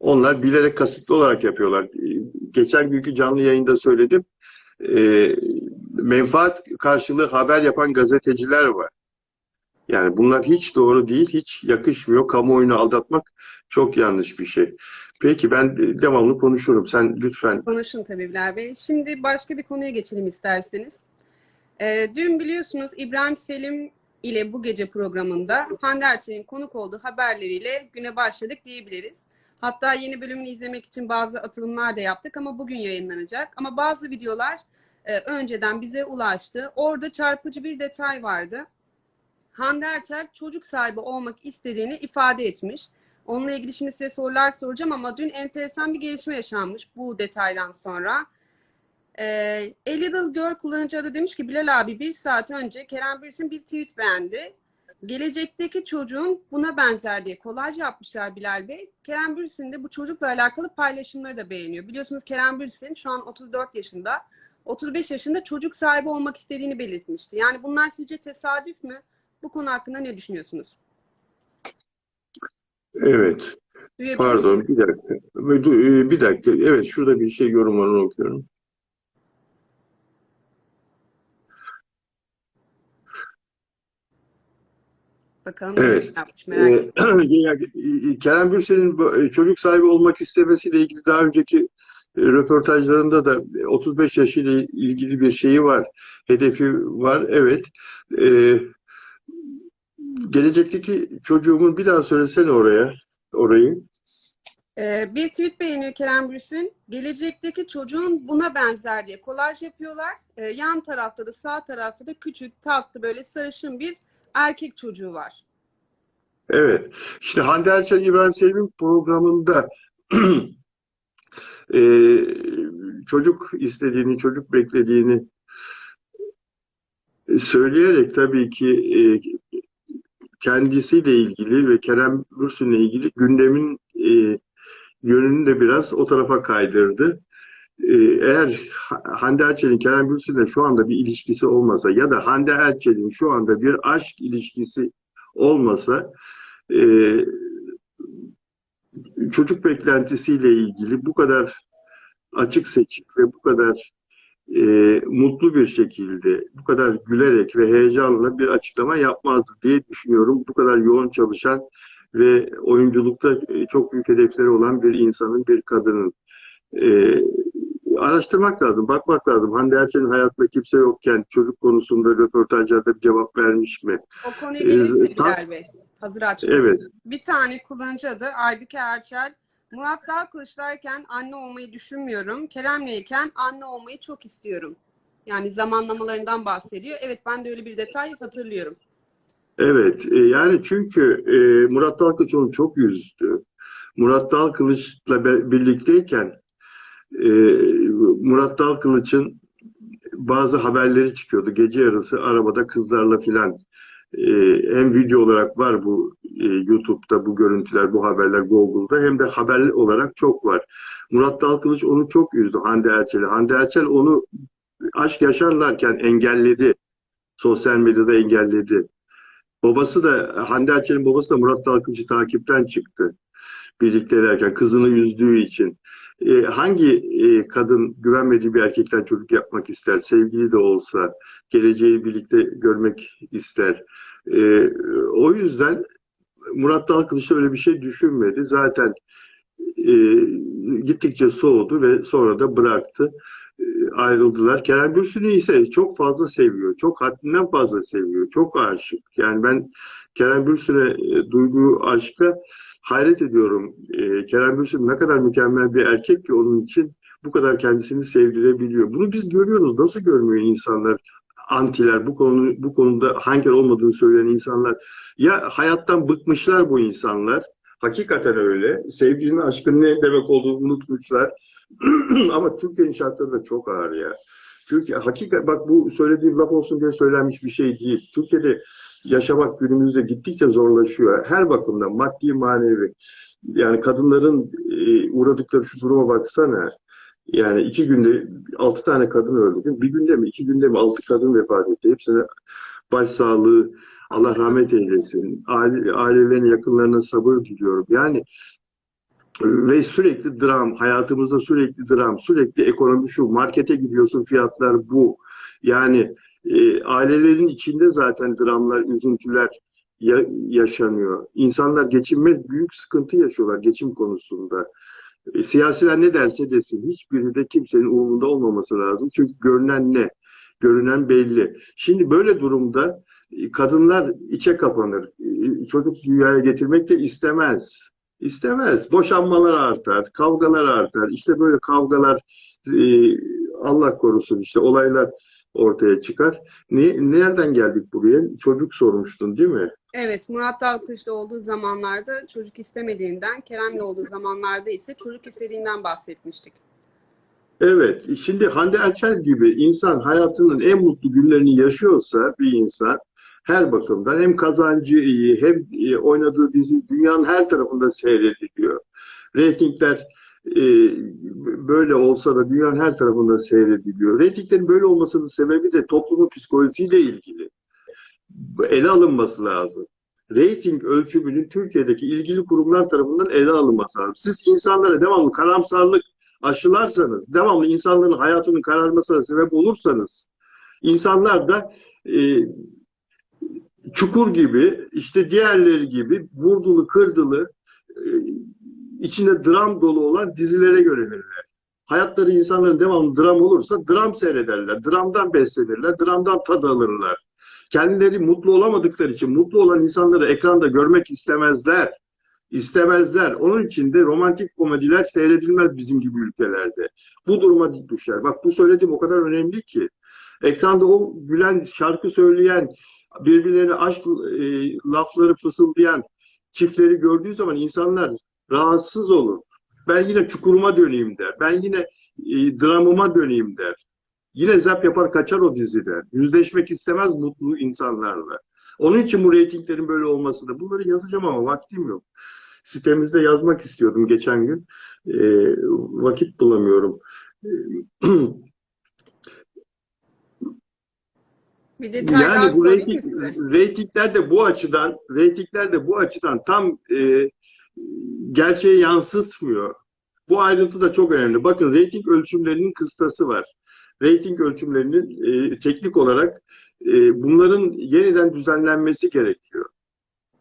Onlar bilerek kasıtlı olarak yapıyorlar. Ee, Geçen günkü canlı yayında söyledim. Ee, menfaat karşılığı haber yapan gazeteciler var. Yani bunlar hiç doğru değil, hiç yakışmıyor. Kamuoyunu aldatmak çok yanlış bir şey. Peki ben devamlı konuşurum. Sen lütfen. Konuşun tabii Bilal Bey. Şimdi başka bir konuya geçelim isterseniz. Ee, dün biliyorsunuz İbrahim Selim ile bu gece programında Hande Erçel'in konuk olduğu haberleriyle güne başladık diyebiliriz. Hatta yeni bölümünü izlemek için bazı atılımlar da yaptık ama bugün yayınlanacak. Ama bazı videolar e, önceden bize ulaştı. Orada çarpıcı bir detay vardı. Hande Erçel çocuk sahibi olmak istediğini ifade etmiş. Onunla ilgili şimdi size sorular soracağım ama dün enteresan bir gelişme yaşanmış bu detaydan sonra. Ee, A Little Girl kullanıcı adı demiş ki Bilal abi bir saat önce Kerem Bürsin bir tweet beğendi. Gelecekteki çocuğun buna benzer diye kolaj yapmışlar Bilal Bey. Kerem Bürsin de bu çocukla alakalı paylaşımları da beğeniyor. Biliyorsunuz Kerem Bürsin şu an 34 yaşında. 35 yaşında çocuk sahibi olmak istediğini belirtmişti. Yani bunlar sizce tesadüf mü? Bu konu hakkında ne düşünüyorsunuz? Evet. Pardon bir dakika. Du- Bir dakika. Evet şurada bir şey yorumlarını okuyorum. Bakalım Evet. ne yapmış merak. Ee, yani, Kerem Bürsin'in bu, e, çocuk sahibi olmak istemesiyle ilgili daha önceki e, röportajlarında da 35 yaşıyla ilgili bir şeyi var. Hedefi var. Evet. Ee, gelecekteki çocuğumun bir daha söylesene oraya. Orayı. Ee, bir tweet beğeniyor Kerem Bürsin. Gelecekteki çocuğun buna benzer diye kolaj yapıyorlar. Ee, yan tarafta da sağ tarafta da küçük tatlı böyle sarışın bir erkek çocuğu var. Evet. İşte Hande Erçel İbrahim Selim'in programında eee, çocuk istediğini, çocuk beklediğini söyleyerek tabii ki eee, kendisiyle ilgili ve Kerem Bürsin'le ilgili gündemin eee, yönünü de biraz o tarafa kaydırdı. Eee, eğer Ha- Hande Erçel'in Kerem Bürsin'le şu anda bir ilişkisi olmasa ya da Hande Erçel'in şu anda bir aşk ilişkisi olmasa eee, çocuk beklentisiyle ilgili bu kadar açık seçik ve bu kadar e, mutlu bir şekilde, bu kadar gülerek ve heyecanla bir açıklama yapmazdı diye düşünüyorum. Bu kadar yoğun çalışan ve oyunculukta e, çok büyük hedefleri olan bir insanın, bir kadının. E, araştırmak lazım, bakmak lazım. Hande Erçel'in hayatında kimse yokken çocuk konusunda röportajlarda bir cevap vermiş mi? O konuya gelelim mi Ee, Bilal Bey? Hazır açmışsınız. Evet. Bir tane kullanıcı adı Aybüke Erçel. Murat Dalkılıç'tayken anne olmayı düşünmüyorum. Kerem'leyken anne olmayı çok istiyorum. Yani zamanlamalarından bahsediyor. Evet ben de öyle bir detay hatırlıyorum. Evet, e, yani çünkü e, Murat Dalkılıç onu çok üzdü. Murat Dalkılıç'la birlikteyken e, Murat Dalkılıç'ın bazı haberleri çıkıyordu. Gece yarısı arabada kızlarla filan. E, hem video olarak var bu e, YouTube'da bu görüntüler, bu haberler Google'da hem de haber olarak çok var. Murat Dalkılıç onu çok üzdü Hande Erçel'i. Hande Erçel onu aşk yaşarlarken engelledi. Sosyal medyada engelledi. Babası da Hande Erçel'in babası da Murat Dalkılıç'ı takipten çıktı. Birlikteylerken kızını üzdüğü için. E, hangi e, kadın güvenmediği bir erkekten çocuk yapmak ister? Sevgili de olsa, geleceği birlikte görmek ister. E, o yüzden Murat Dalkılıç öyle bir şey düşünmedi. Zaten e, gittikçe soğudu ve sonra da bıraktı. E, ayrıldılar. Kerem Bürsin'i ise çok fazla seviyor. Çok haddinden fazla seviyor. Çok aşık. Yani ben Kerem Bürsin'e e, duyduğu aşka hayret ediyorum. E, Kerem Bürsin ne kadar mükemmel bir erkek ki onun için bu kadar kendisini sevdirebiliyor. Bunu biz görüyoruz. Nasıl görmüyor insanlar? Antiler, bu konu bu konuda hangi olmadığını söyleyen insanlar. Ya hayattan bıkmışlar bu insanlar. Hakikaten öyle. Sevginin, aşkın ne demek olduğunu unutmuşlar. Ama Türkiye'nin şartları da çok ağır ya. Türkiye, hakikat bak bu söylediğim laf olsun diye söylenmiş bir şey değil. Türkiye'de yaşamak günümüzde gittikçe zorlaşıyor. Her bakımdan maddi manevi. Yani kadınların e, uğradıkları şu duruma baksana. Yani iki günde altı tane kadın öldü. Bir günde mi iki günde mi altı kadın vefat etti. Hepsine başsağlığı Allah rahmet eylesin. Aile, ailelerine yakınlarına sabır diliyorum. Yani ve sürekli dram, hayatımızda sürekli dram, sürekli ekonomi şu, markete gidiyorsun fiyatlar bu. Yani e, ailelerin içinde zaten dramlar, üzüntüler ya- yaşanıyor. İnsanlar geçinmez büyük sıkıntı yaşıyorlar geçim konusunda. E, siyasiler ne derse desin hiçbiri de kimsenin umurunda olmaması lazım. Çünkü görünen ne? Görünen belli. Şimdi böyle durumda e, kadınlar içe kapanır. E, Çocuk dünyaya getirmek de istemez. İstemez. Boşanmalar artar, kavgalar artar. İşte böyle kavgalar e, Allah korusun işte olaylar ortaya çıkar. Ne, nereden geldik buraya? Çocuk sormuştun değil mi? Evet, Murat Dalkılıç'ta olduğu zamanlarda çocuk istemediğinden, Kerem'le olduğu zamanlarda ise çocuk istediğinden bahsetmiştik. Evet, şimdi Hande Erçel gibi insan hayatının en mutlu günlerini yaşıyorsa bir insan her bakımdan hem kazancı iyi hem e, oynadığı dizi dünyanın her tarafında seyrediliyor. Reytingler e, böyle olsa da dünyanın her tarafında seyrediliyor. Reytinglerin böyle olmasının sebebi de toplumun psikolojisiyle ilgili. Ele alınması lazım. Rating ölçümünün Türkiye'deki ilgili kurumlar tarafından ele alınması lazım. Siz insanlara devamlı karamsarlık aşılarsanız, devamlı insanların hayatının kararmasına sebep olursanız, insanlar da e, çukur gibi, işte diğerleri gibi vurdulu kırdılı, e, içinde dram dolu olan dizilere yönelirler. Hayatları insanların devamlı dram olursa dram seyrederler, dramdan beslenirler, dramdan tad alırlar. Kendileri mutlu olamadıkları için mutlu olan insanları ekranda görmek istemezler. İstemezler. Onun için de romantik komediler seyredilmez bizim gibi ülkelerde. Bu duruma düşer. Bak bu söylediğim o kadar önemli ki. Ekranda o gülen, şarkı söyleyen, birbirlerine aşk e, lafları fısıldayan çiftleri gördüğü zaman insanlar rahatsız olur. Ben yine çukuruma döneyim der. Ben yine e, dramıma döneyim der. Yine zap yapar kaçar o diziden. Yüzleşmek istemez mutlu insanlarla. Onun için bu reytinglerin böyle olması da. Bunları yazacağım ama vaktim yok. Sitemizde yazmak istiyordum geçen gün. E, vakit bulamıyorum. Bir detay daha yani bu reyting, reytingler de bu açıdan reytingler de bu açıdan tam e, gerçeği yansıtmıyor. Bu ayrıntı da çok önemli. Bakın reyting ölçümlerinin kıstası var. Reyting ölçümlerinin e, teknik olarak e, bunların yeniden düzenlenmesi gerekiyor.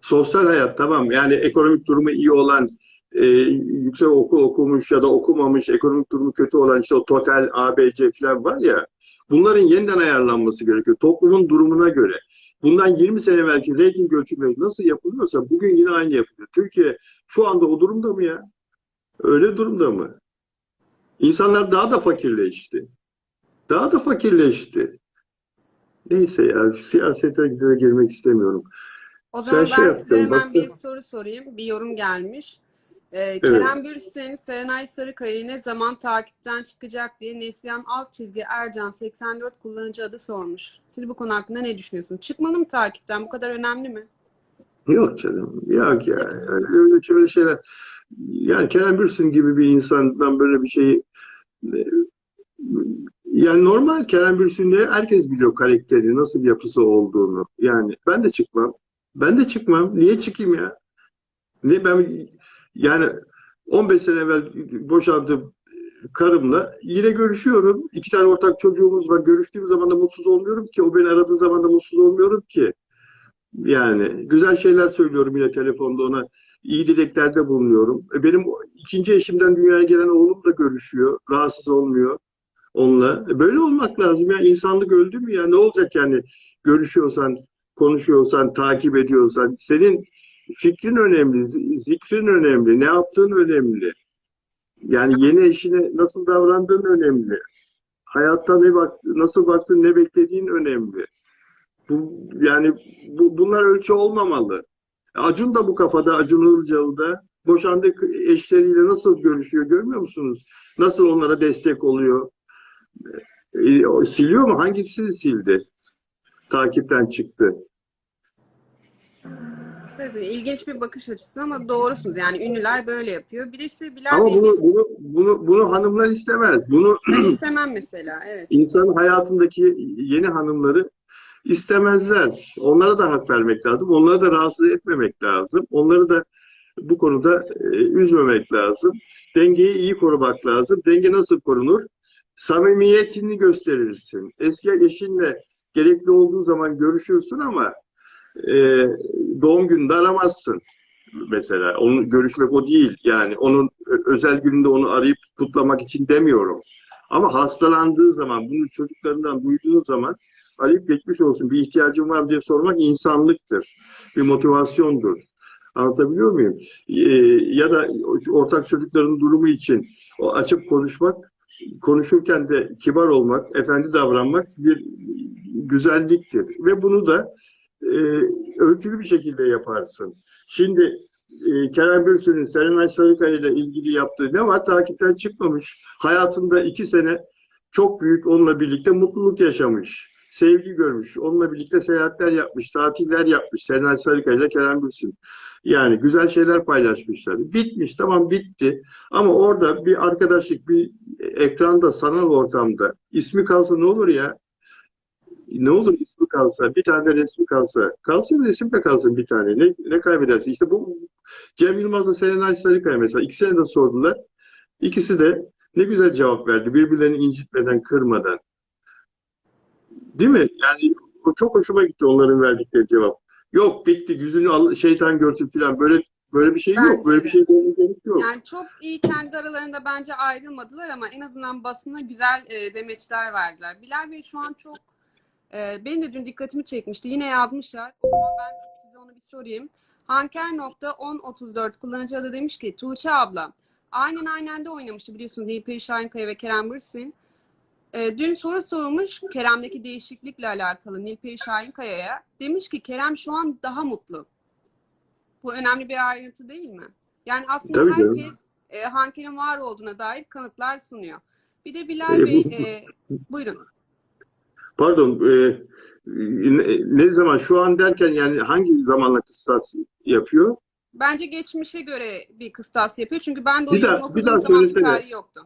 Sosyal hayat tamam yani ekonomik durumu iyi olan e, yüksek okul okumuş ya da okumamış ekonomik durumu kötü olan işte o total ABC falan var ya bunların yeniden ayarlanması gerekiyor toplumun durumuna göre. Bundan 20 sene belki reyting ölçümleri nasıl yapılıyorsa bugün yine aynı yapılıyor. Türkiye şu anda o durumda mı ya? Öyle durumda mı? İnsanlar daha da fakirleşti. Daha da fakirleşti. Neyse ya siyasete girmek istemiyorum. O zaman Sen şey ben yaptın, size hemen baktın. bir soru sorayım. Bir yorum gelmiş. Ee, Kerem Bürsin'in Serenay Sarıkaya'yı ne zaman takipten çıkacak diye Neslihan alt çizgi Ercan 84 kullanıcı adı sormuş. Siz bu konu hakkında ne düşünüyorsunuz? Çıkmalı mı takipten? Bu kadar önemli mi? Yok canım. Yok ya. Yani öyle şöyle şeyler. Yani Kerem Bürsin gibi bir insandan böyle bir şeyi e, yani normal Kerem Bürsin'de herkes biliyor karakteri, nasıl bir yapısı olduğunu. Yani ben de çıkmam. Ben de çıkmam. Niye çıkayım ya? Ne ben yani 15 sene evvel boşandım karımla yine görüşüyorum. İki tane ortak çocuğumuz var. Görüştüğüm zaman da mutsuz olmuyorum ki. O beni aradığı zaman da mutsuz olmuyorum ki. Yani güzel şeyler söylüyorum yine telefonda ona. İyi dileklerde bulunuyorum. E, Benim ikinci eşimden dünyaya gelen oğlum da görüşüyor. Rahatsız olmuyor onunla. E, Böyle olmak lazım ya. İnsanlık öldü mü ya? Ne olacak yani? Görüşüyorsan, konuşuyorsan, takip ediyorsan. Senin fikrin önemli, zi- zikrin önemli, ne yaptığın önemli. Yani yeni eşine nasıl davrandığın önemli. Hayatta ne bak, nasıl baktın, ne beklediğin önemli. Bu, yani bu, bunlar ölçü olmamalı. Acun da bu kafada, Acun Ilıcalı boşandığı eşleriyle nasıl görüşüyor görmüyor musunuz? Nasıl onlara destek oluyor? E, siliyor mu? Hangisini sildi? Takipten çıktı. Tabii ilginç bir bakış açısı ama doğrusunuz. Yani ünlüler böyle yapıyor. Bir de işte Bilal Ama Bey bunu, bunu, bunu, bunu hanımlar istemez. Bunu ben istemem mesela. Evet. insanın hayatındaki yeni hanımları istemezler. Onlara da hak vermek lazım. Onları da rahatsız etmemek lazım. Onları da bu konuda e, üzmemek lazım. Dengeyi iyi korumak lazım. Denge nasıl korunur? Samimiyetini gösterirsin. Eski eşinle gerekli olduğu zaman görüşürsün ama e, doğum gününde aramazsın mesela. Onun görüşmek o değil. Yani onun özel gününde onu arayıp kutlamak için demiyorum. Ama hastalandığı zaman, bunu çocuklarından duyduğu zaman arayıp geçmiş olsun bir ihtiyacın var diye sormak insanlıktır. Bir motivasyondur. Anlatabiliyor muyum? Ee, ya da ortak çocukların durumu için o açıp konuşmak, konuşurken de kibar olmak, efendi davranmak bir güzelliktir. Ve bunu da e, ölçülü bir şekilde yaparsın. Şimdi e, Kerem Bürsin'in Serenay Sarıkaya ile ilgili yaptığı ne var? Takipten çıkmamış. Hayatında iki sene çok büyük onunla birlikte mutluluk yaşamış. Sevgi görmüş. Onunla birlikte seyahatler yapmış, tatiller yapmış. Serenay Sarıkaya ile Kerem Bürsin. Yani güzel şeyler paylaşmışlar. Bitmiş, tamam bitti. Ama orada bir arkadaşlık, bir ekranda, sanal ortamda ismi kalsa ne olur ya? Ne olur ismi kalsa, bir tane resmi kalsa, kalsın resim de kalsın bir tane. Ne, ne kaybedersin? İşte bu Cem Yılmaz'la Serenay Sarıkaya mesela ikisine de sordular. İkisi de ne güzel cevap verdi. Birbirlerini incitmeden, kırmadan. Değil mi? Yani çok hoşuma gitti onların verdikleri cevap. Yok bitti yüzünü al, şeytan görsün filan böyle böyle bir şey yok. Bence Böyle bir şey gerek yok. Yani çok iyi kendi aralarında bence ayrılmadılar ama en azından basına güzel e, demeçler verdiler. Bilal Bey şu an çok e, benim de dün dikkatimi çekmişti. Yine yazmışlar. O zaman ben size onu bir sorayım. Hanker.1034 kullanıcı adı demiş ki Tuğçe abla aynen aynen de oynamıştı biliyorsunuz Nilperi Şahinkaya ve Kerem Bürsin. E, dün soru sorulmuş Kerem'deki değişiklikle alakalı Nilperi Şahinkaya'ya. Demiş ki Kerem şu an daha mutlu. Bu önemli bir ayrıntı değil mi? Yani aslında Tabii canım. herkes e, Hanker'in var olduğuna dair kanıtlar sunuyor. Bir de Bilal E, Bey, bu- e, buyurun. Pardon, e, ne, zaman şu an derken yani hangi zamanla kıstas yapıyor? Bence geçmişe göre bir kıstas yapıyor. Çünkü ben de o Bir daha- bir daha zaman bir tarihi yoktu.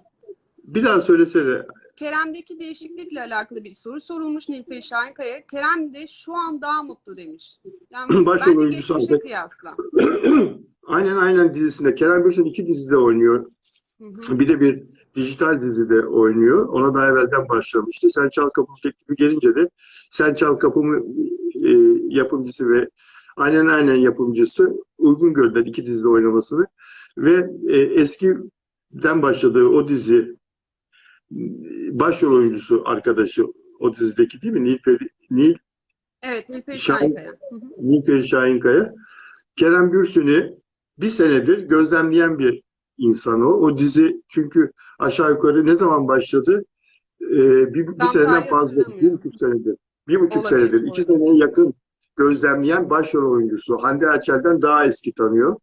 Bir daha söylesene. Kerem'deki değişiklikle alakalı bir soru sorulmuş Nilperi Şahinkaya. Kerem de şu an daha mutlu demiş. Yani Başrol bence geçmişe artık. kıyasla. aynen aynen dizisinde. Kerem Bürsin iki dizide oynuyor. Hı hı. Bir de bir dijital dizide oynuyor. Ona daha evvelden başlamıştı. Sen Çal Kapımı teklifi gelince de Sen Çal Kapımı e, yapımcısı ve aynen aynen yapımcısı uygun gördüler iki dizide oynamasını. Ve e, eskiden başladığı o dizi başrol oyuncusu arkadaşı o dizideki değil mi? Nilperi, Nil, Evet Nilperi Şahin- Şahinkaya. Hı. Nilperi Şahinkaya. Kerem Bürsin'i bir senedir gözlemleyen bir insan o. O dizi çünkü aşağı yukarı ne zaman başladı? Ee, bir, bir seneden fazla. Bir buçuk senedir. Bir buçuk Olabilir, senedir. iki olabilir. seneye yakın gözlemleyen başrol oyuncusu. Hande Erçel'den daha eski tanıyor.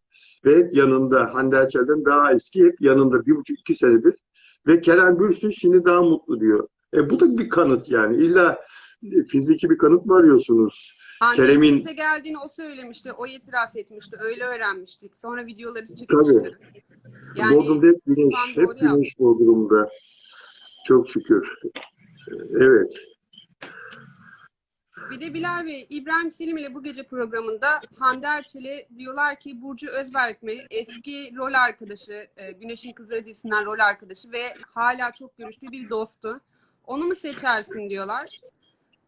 Ve hep yanında. Hande Erçel'den daha eski. Hep yanında. Bir buçuk iki senedir. Ve Kerem Bürsin şimdi daha mutlu diyor. E, bu da bir kanıt yani. İlla e, fiziki bir kanıt mı arıyorsunuz? Hangi'nin Kerem'in- geldiğini o söylemişti. O itiraf etmişti. Öyle öğrenmiştik. Sonra videoları çıkmıştı. Yani Bodrum'da hep güneş. Hep güneş Bodrum'da. Çok şükür. Evet. Bir de Bilal Bey, İbrahim Selim ile bu gece programında Hande Erçel'e diyorlar ki Burcu Özberk mi? Eski rol arkadaşı, e, Güneşin Kızları dizisinden rol arkadaşı ve hala çok görüştüğü bir dostu. Onu mu seçersin diyorlar.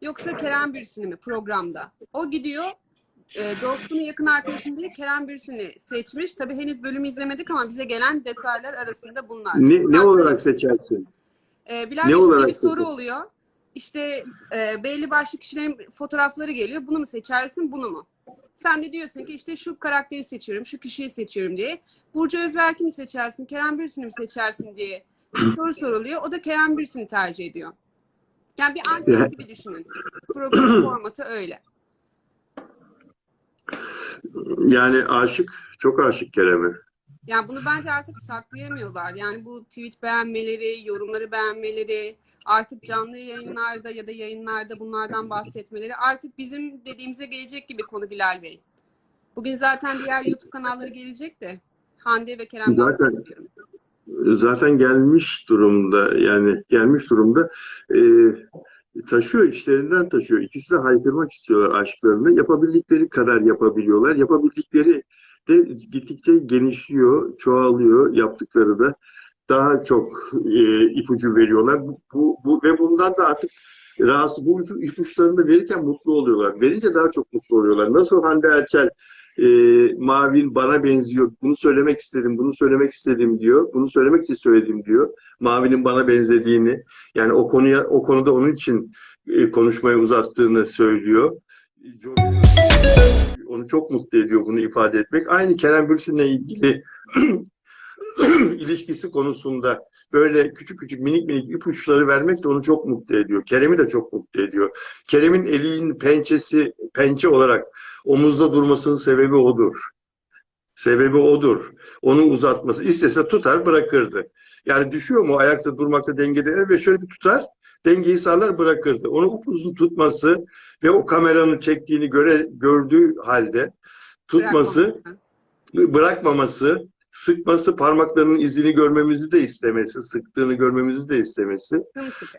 Yoksa Kerem Bürsin'i mi programda? O gidiyor e, dostunu yakın arkadaşım diye Kerem Bürsin'i seçmiş. Tabii henüz bölümü izlemedik ama bize gelen detaylar arasında bunlar. Ne, ne olarak seçersin? ee, Bilal Ne olarak bir soru oluyor. İşte e, belli başlı kişilerin fotoğrafları geliyor. Bunu mu seçersin, bunu mu? Sen de diyorsun ki işte şu karakteri seçiyorum, şu kişiyi seçiyorum diye. Burcu Özberk'i mi seçersin, Kerem Bürsin'i mi seçersin diye bir soru soruluyor. O da Kerem Bürsin'i tercih ediyor. Yani bir anket gibi düşünün. Programın formatı öyle. Yani aşık, çok aşık Kerem'e. Yani bunu bence artık saklayamıyorlar. Yani bu tweet beğenmeleri, yorumları beğenmeleri, artık canlı yayınlarda ya da yayınlarda bunlardan bahsetmeleri artık bizim dediğimize gelecek gibi konu Bilal Bey. Bugün zaten diğer YouTube kanalları gelecek de Hande ve Kerem'den Zaten- bahsediyorum. Zaten gelmiş durumda. Yani gelmiş durumda. Ee, taşıyor, içlerinden taşıyor. İkisi de haykırmak istiyorlar aşklarını. Yapabildikleri kadar yapabiliyorlar. Yapabildikleri de gittikçe genişliyor, çoğalıyor yaptıkları da. Daha çok e, ipucu veriyorlar. Bu, bu, bu ve bundan da artık rahatsız bu ipu- ipuçlarını verirken mutlu oluyorlar. Verince daha çok mutlu oluyorlar. Nasıl Hande Erçel e, Mavin bana benziyor. Bunu söylemek istedim, bunu söylemek istedim diyor. Bunu söylemek için söyledim diyor. Mavi'nin bana benzediğini, yani o konuya o konuda onun için e, konuşmayı uzattığını söylüyor. Onu çok mutlu ediyor bunu ifade etmek. Aynı Kerem Bürsin'le ilgili ilişkisi konusunda böyle küçük küçük minik minik ipuçları vermek de onu çok mutlu ediyor. Kerem'i de çok mutlu ediyor. Kerem'in elinin pençesi, pençe olarak omuzda durmasının sebebi odur. Sebebi odur. Onu uzatması. İstese tutar bırakırdı. Yani düşüyor mu ayakta durmakta dengede ve şöyle bir tutar dengeyi sağlar bırakırdı. Onu upuzun tutması ve o kameranın çektiğini göre, gördüğü halde tutması, Bırakmaması. bırakmaması, sıkması, parmaklarının izini görmemizi de istemesi, sıktığını görmemizi de istemesi.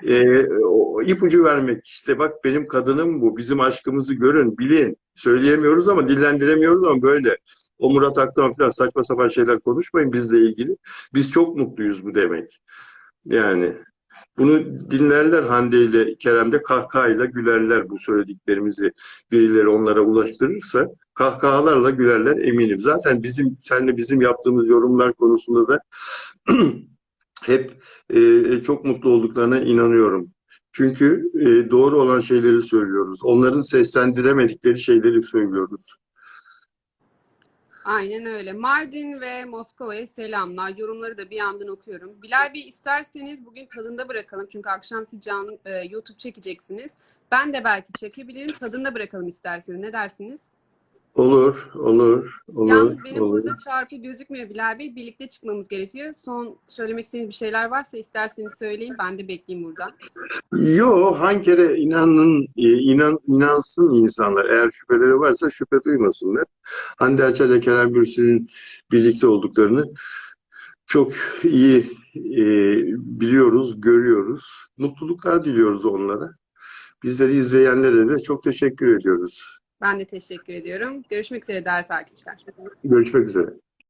Ee, o ipucu vermek işte bak benim kadınım bu bizim aşkımızı görün bilin. Söyleyemiyoruz ama dillendiremiyoruz ama böyle. O Murat Aktan falan saçma sapan şeyler konuşmayın bizle ilgili. Biz çok mutluyuz bu demek. Yani bunu dinlerler Hande ile Kerem de kahkahayla gülerler bu söylediklerimizi birileri onlara ulaştırırsa kahkahalarla gülerler eminim zaten bizim senle bizim yaptığımız yorumlar konusunda da hep e, çok mutlu olduklarına inanıyorum. Çünkü e, doğru olan şeyleri söylüyoruz. Onların seslendiremedikleri şeyleri söylüyoruz. Aynen öyle. Mardin ve Moskova'ya selamlar. Yorumları da bir yandan okuyorum. Bilal Bey isterseniz bugün tadında bırakalım. Çünkü akşam siz canlı e, YouTube çekeceksiniz. Ben de belki çekebilirim. Tadında bırakalım isterseniz. Ne dersiniz? Olur, olur, olur, Yalnız benim olur. burada çarpı gözükmüyor Bilal Bey. Birlikte çıkmamız gerekiyor. Son söylemek istediğiniz bir şeyler varsa isterseniz söyleyin. Ben de bekleyeyim burada. Yo, hankere inanın, e, inan, inansın insanlar. Eğer şüpheleri varsa şüphe duymasınlar. Hande Erçel ile Kerem Bürsin'in birlikte olduklarını çok iyi e, biliyoruz, görüyoruz. Mutluluklar diliyoruz onlara. Bizleri izleyenlere de çok teşekkür ediyoruz. Ben de teşekkür ediyorum. Görüşmek üzere değerli takipçiler. Görüşmek üzere.